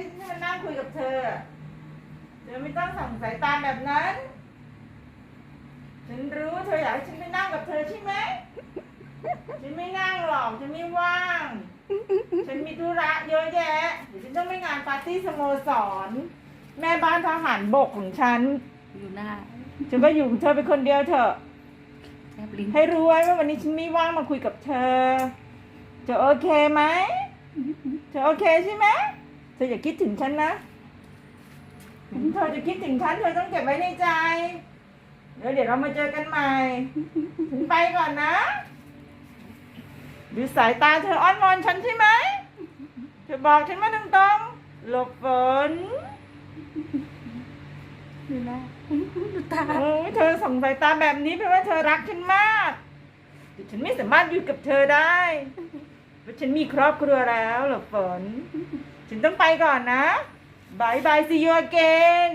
ที่ฉันมานั่งคุยกับเธอ เธอไม่ต้องส่องสายตาแบบนั้น ฉันรู้เธออยากให้ฉันไปนั่งกับเธอใช่ไหม ฉันไม่นั่งหรอก ฉันไม่ว่าง ฉันมีธุระเยอะแยะ เดี๋ยวฉันต้องไปงานปาร์ตี้สโมสร แม่บ้านทหารบกของฉัน อยู่หน้าฉันก็อยู่กับเธอเป็นคนเดียวเถอะแทบลิ้นให้รู้ไว้ว่าวันนี้ฉันไม่ว่างมาคุยกับเธอจะโอเคไหม เธอโอเคใช่ไหม เธออย่าคิดถึงฉันนะถึงเธอจะคิดถึงฉันเธอต้องเก็บไว้ในใจ เดี๋ยวเดี๋ยวเรามาเจอกันใหม่ฉันไปก่อนนะดูสายตาเธออ้อนวอนฉันใช่ไหมเธอบอกฉันมาตรงๆหลบฝนอยู่หน้าดูตาโอ้ยเธอส่งสายตาแบบนี้แปลว่าเธอรักฉันมากแต่ฉันไม่สามารถอยู่กับเธอได้ เพราะฉันมีครอบครัวแล้วหลบฝนฉัน ต้องไปก่อนนะบายบาย see you again